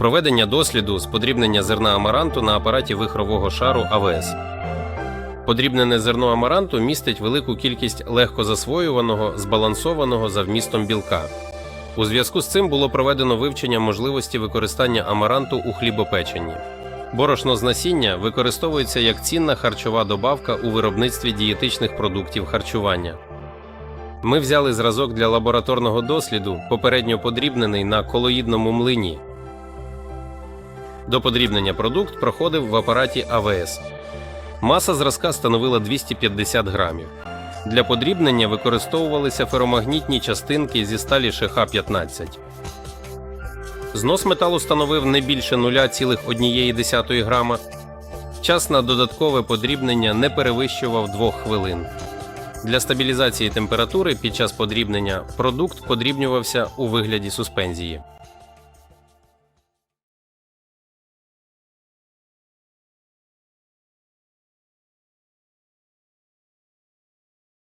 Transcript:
Проведення досліду з подрібнення зерна амаранту на апараті вихрового шару АВС. Подрібнене зерно амаранту містить велику кількість легкозасвоюваного, збалансованого за вмістом білка. У зв'язку з цим було проведено вивчення можливості використання амаранту у хлібопеченні. Борошно з насіння використовується як цінна харчова добавка у виробництві дієтичних продуктів харчування. Ми взяли зразок для лабораторного досліду, попередньо подрібнений на колоїдному млині. До подрібнення продукт проходив в апараті АВС. Маса зразка становила 250 грамів. Для подрібнення використовувалися феромагнітні частинки зі сталі ШХ-15. Знос металу становив не більше 0,1 грама. Час на додаткове подрібнення не перевищував 2 хвилин. Для стабілізації температури під час подрібнення продукт подрібнювався у вигляді суспензії.